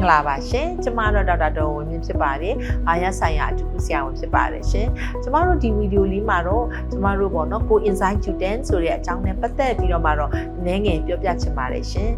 င်္ဂလာပါရှင်ကျမတို့ဒေါက်တာတော်ဝင်မြင့်ဖြစ်ပါတယ်အာရဆိုင်ရာအတူတူဆရာဝန်ဖြစ်ပါတယ်ရှင်ကျမတို့ဒီဗီဒီယိုလေးမှာတော့ကျမတို့ပေါ့နော်ကို Insight Q10 ဆိုတဲ့အကြောင်းနဲ့ပတ်သက်ပြီးတော့မှတော့နည်းငယ်ပြောပြချင်ပါတယ်ရှင်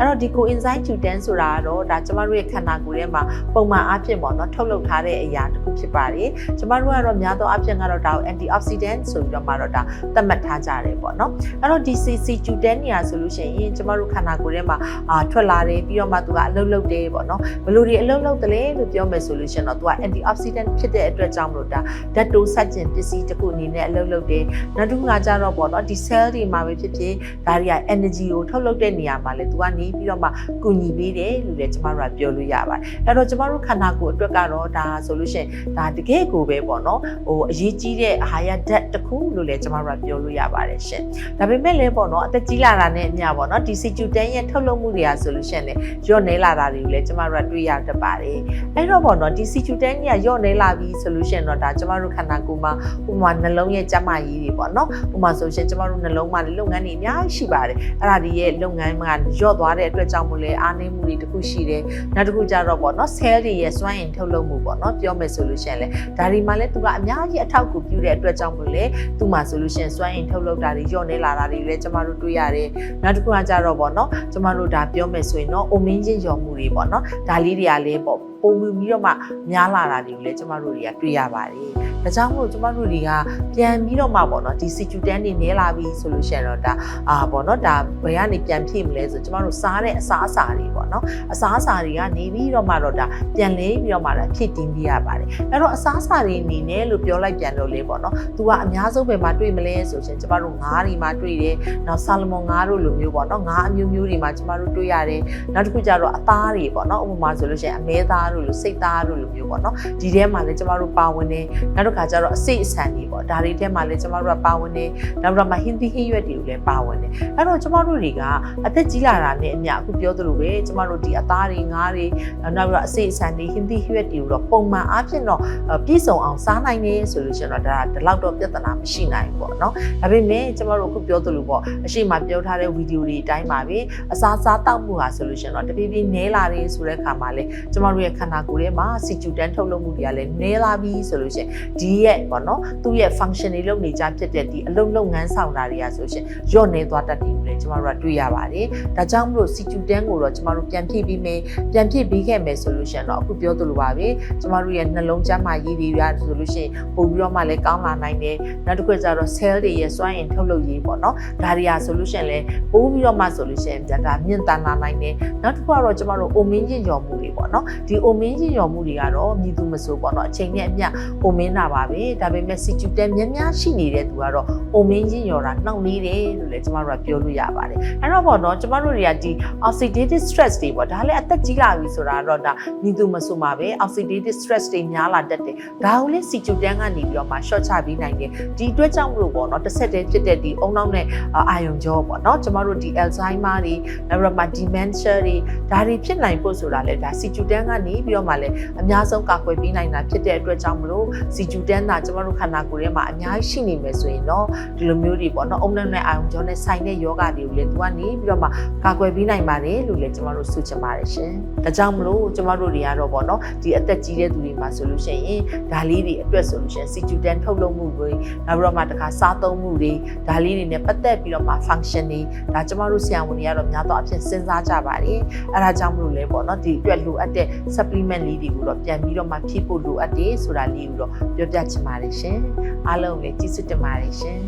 အဲ့တော့ဒီ coenzyme Q10 ဆိုတာကတော့ဒါကျမတို့ရဲ့ခန္ဓာကိုယ်ထဲမှာပုံမှန်အားဖြင့်ပေါ့နော်ထုတ်လုပ်ထားတဲ့အရာတစ်ခုဖြစ်ပါတယ်ကျမတို့ကတော့များသောအားဖြင့်ကတော့ဒါကို antioxidant ဆိုပြီးတော့မှတော့ဒါသတ်မှတ်ထားကြတယ်ပေါ့နော်အဲ့တော့ဒီ CC Q10 နေရာဆိုလို့ရှိရင်ကျမတို့ခန္ဓာကိုယ်ထဲမှာအာထွက်လာတယ်ပြီးတော့မှသူကအလုပ်လုပ်တယ်ပေါ့နော်ဘယ်လိုတွေအလုပ်လုပ်တယ်လဲလို့ပြောမယ်ဆိုလို့ရှိရင်တော့သူက antioxidant ဖြစ်တဲ့အတွက်ကြောင့်မလို့ဒါဓာတ်တိုးဆက်ကျင်ပစ္စည်းတစ်ခုအနေနဲ့အလုပ်လုပ်တယ်နောက်တစ်ခုကကြတော့ပေါ့နော်ဒီ cell တွေမှာပဲဖြစ်ဖြစ်ဒါတွေက energy ကိုထုတ်လုပ်တဲ့နေရာမှာလေသူကနေပြီးတော့မှကူညီပေးတယ်လို့လည်းကျမတို့ကပြောလို့ရပါတယ်အဲ့တော့ကျမတို့ခန္ဓာကိုယ်အတွက်ကတော့ဒါဆိုလို့ရှိရင်ဒါတကယ်ကိုပဲပေါ့နော်ဟိုအရေးကြီးတဲ့အာဟာရဓာတ်တစ်ခုလို့လည်းကျမတို့ကပြောလို့ရပါတယ်ရှင်ဒါပေမဲ့လည်းပေါ့နော်အသက်ကြီးလာတာနဲ့အမျှပေါ့နော်ဒီ CQ10 ရဲ့ထုတ်လုပ်မှုတွေကဆိုလို့ရှိရင်လည်းညော့နေလာတာတွေကိုလည်းကျမတို့ကတွေ့ရတတ်ပါတယ်အဲ့တော့ပေါ့နော်ဒီ CQ10 ကညော့နေလာပြီဆိုလို့ရှိရင်တော့ဒါကျမတို့ခန္ဓာကိုယ်မှာဥပမာနှလုံးရဲ့ကျန်းမာရေးတွေပေါ့နော်ဥပမာဆိုရှင်ကျမတို့နှလုံးမှာလုပ်ငန်းတွေအများကြီးရှိပါတယ်အဲ့ဒါဒီရဲ့လုပ်ငန်းမှာညော့သွားတဲ့အတွက်ကြောင့်မို့လဲအားနည်းမှုတွေတခုရှိတယ်နောက်တစ်ခုကျတော့ပေါ့နော် cell တွေရဲ့စွမ်းအင်ထုတ်လုပ်မှုပေါ့နော်ပြောမယ်ဆိုလို့ရှိရင်လေဒါဒီမှာလဲသူကအများကြီးအထောက်အကူပြုတဲ့အတွက်ကြောင့်မို့လဲသူ့မှာဆိုလို့ရှိရင်စွမ်းအင်ထုတ်လုပ်တာတွေညော့နေလာတာတွေလည်းကျမတို့တွေ့ရတယ်နောက်တစ်ခုကကျတော့ပေါ့နော်ကျမတို့ဒါပြောမယ်ဆိုရင်တော့အိုမင်းချင်းညော်မှုတွေပေါ့နော်ဒါလေးတွေကလည်းပေါ့ပုံမှုပြီးတော့မှများလာတာတွေကိုလည်းကျမတို့တွေကတွေ့ရပါတယ်။ ဒါကြောင့်မို့ကျမတို့တွေကပြန်ပြီးတော့မှပေါ့နော်ဒီ CQ10 တွေနည်းလာပြီဆိုလို့ရှိရင်တော့ဒါအာပေါ့နော်ဒါဘယ်ကနေပြန်ဖြည့်မလဲဆိုကျမတို့စားတဲ့အစားအစာတွေပေါ့နော်အစားအစာတွေကနေပြီးတော့မှတော့ဒါပြန်လဲပြီးတော့မှဒါဖြည့်တင်းပြရပါတယ်။အဲ့တော့အစားအစာတွေအနေနဲ့လို့ပြောလိုက်ပြန်တော့လေပေါ့နော်။ तू ကအများဆုံးပဲမှာတွေ့မလဲဆိုရှင်ကျမတို့ငါးတွေမှာတွေ့တယ်။နောက်ဆာလမွန်ငါးတို့လိုမျိုးပေါ့နော်ငါးအမျိုးမျိုးတွေမှာကျမတို့တွေ့ရတယ်။နောက်တစ်ခုကျတော့အသားတွေပေါ့နော်ဥပမာဆိုလို့ရှိရင်အမဲသားတို့လိုစိတ်သားတို့လိုမျိုးပေါ့နော်ဒီထဲမှာလည်းကျမတို့ပါဝင်နေနောက်တစ်ခါကျတော့အစိတ်အဆန်တွေပေါ့ဒါတွေထဲမှာလည်းကျမတို့ကပါဝင်နေနောက်တော့မှဟင်းသီးဟင်းရွက်တွေကိုလည်းပါဝင်နေအဲ့တော့ကျမတို့တွေကအသက်ကြီးလာတာနဲ့အမျှအခုပြောသလိုပဲကျမတို့ဒီအသားတွေငါးတွေနောက်ပြီးတော့အစိတ်အဆန်တွေဟင်းသီးဟင်းရွက်တွေကိုတော့ပုံမှန်အားဖြင့်တော့ပြည့်စုံအောင်စားနိုင်နေဆိုလို့ရှိရင်တော့ဒါဒီလောက်တော့ပြဿနာမရှိနိုင်ဘူးပေါ့နော်ဒါပေမဲ့ကျမတို့အခုပြောသလိုပေါ့အရှိမပြောထားတဲ့ဗီဒီယိုတွေအတိုင်းပါပဲအစားစားတောက်မှုဟာဆိုလို့ရှိရင်တော့တပြေးပြေးနည်းလာတယ်ဆိုတဲ့အခါမှာလေကျမတို့ရဲ့ခန္ဓာကိုယ်ထဲမှာ CQ10 ထုတ်လုပ်မှုတွေကလည်းနည်းလာပြီဆိုလို့ရှိရင်ဒီရဲ့ပေါ့နော်သူ့ရဲ့ function တွေလုပ်နေကြဖြစ်တဲ့ဒီအလုံးလုံးငန်းဆောင်တာတွေကဆိုရှင်ညော့နေသွားတတ်တယ်လို့လည်းကျမတို့ကတွေ့ရပါတယ်ဒါကြောင့်မလို့ CQ10 ကိုတော့ကျမတို့ပြန်ဖြည့်ပြီးမယ်ပြန်ဖြည့်ပြီးခဲ့မယ်ဆိုလို့ရှိရင်တော့အခုပြောသလိုပါပဲကျမတို့ရဲ့နှလုံးကျန်းမာရေးတွေရဆိုလို့ရှိရင်ပို့ပြီးတော့မှလည်းကောင်းလာနိုင်တယ်နောက်တစ်ခုကျတော့ cell တွေရဲ့စွမ်းအင်ထုတ်လုပ်ရေးပေါ့နော်ဒါတွေဟာဆိုလို့ရှိရင်လည်းပို့ပြီးတော့မှဆိုလို့ရှိရင်ဒါမြင့်တန်လာနိုင်တယ်နောက်တစ်ခုကတော့ကျမတို့အိုမင်းရင်ရော်မှုတွေပေါ့နော်ဒီအိုမင်းရင်ရော်မှုတွေကတော့မြည်သူမဆိုပေါ့နော်အချိန်နဲ့အမျှအိုမင်းတာပါပဲဒါပေမဲ့ CQ10 များများရှိနေတဲ့သူကတော့အိုမင်းရင်ရော်တာနှောင့်နေတယ်လို့လည်းကျမတို့ကပြောလို့ရပါတယ်အဲ့တော့ပေါ့နော်ကျမတို့တွေကဒီ oxidative stress တွေပေါ့ဒါလည်းအသက်ကြီးလာပြီဆိုတာတော့ဒါမြည်သူမဆိုမှာပဲ oxidative stress တွေများလာတတ်တယ်ဒါကိုလည်း CQ10 ကနေပြီးတော့မှ short ချပြီးနိုင်တယ်ဒီအတွက်ကြောင့်မလို့ပေါ့နော်တစ်ဆက်တည်းဖြစ်တဲ့ဒီအုံနောက်နဲ့အာယုံကြောပေါ့နော်ကျမတို့ဒီ Alzheimer တွေနောက်ပြီးတော့မှ dementia တွေဒါတွေဖြစ်နိုင်ဖို့ဆိုတာလေဒါ CQ10 ကနေပြီးတော့မှလည်းအများဆုံးကာကွယ်ပေးနိုင်တာဖြစ်တဲ့အတွက်ကြောင့်မလို့ CQ10 ကကျမတို့ခန္ဓာကိုယ်ထဲမှာအများကြီးရှိနေမယ်ဆိုရင်တော့ဒီလိုမျိုးတွေပေါ့နော်အုံနောက်နဲ့အာယုံကြောနဲ့ဆိုင်တဲ့ယောဂတွေကိုလည်းသူကနေပြီးတော့မှကာကွယ်ပေးနိုင်ပါတယ်လို့လည်းကျမတို့ဆိုချင်ပါတယ်ရှင်ဒါကြောင့်မလို့ကျမတို့တွေကတော့ပေါ့နော်ဒီအသက်ကြီးတဲ့သူတွေမှာဆိုလို့ရှိရင်ဒါလေးတွေအတွက်ဆိုလို့ရှိရင် CQ10 ထုတ်လုပ်မှုတွေနောက်ပြီးတော့မှတခါစားသုံးမှုတွေဒါလေးတွေနဲ့ပတ်သက်ပြီးတော့မှ function တွေဒါကျမတို့ဆရာဝန်တွေကတော့များသောအားဖြင့်စဉ်းစားကြပါတယ်အဲဒါကြောင့်မလို့လဲပေါ့နော်ဒီအတွက်လိုအပ်တဲ့ supplement လေးတွေကိုတော့ပြန်ပြီးတော့မှဖြည့်ဖို့လိုအပ်တယ်ဆိုတာလေးကိုတော့ပြောပြချင်ပါတယ်ရှင်အားလုံးလည်းကျေးဇူးတင်ပါတယ်ရှင်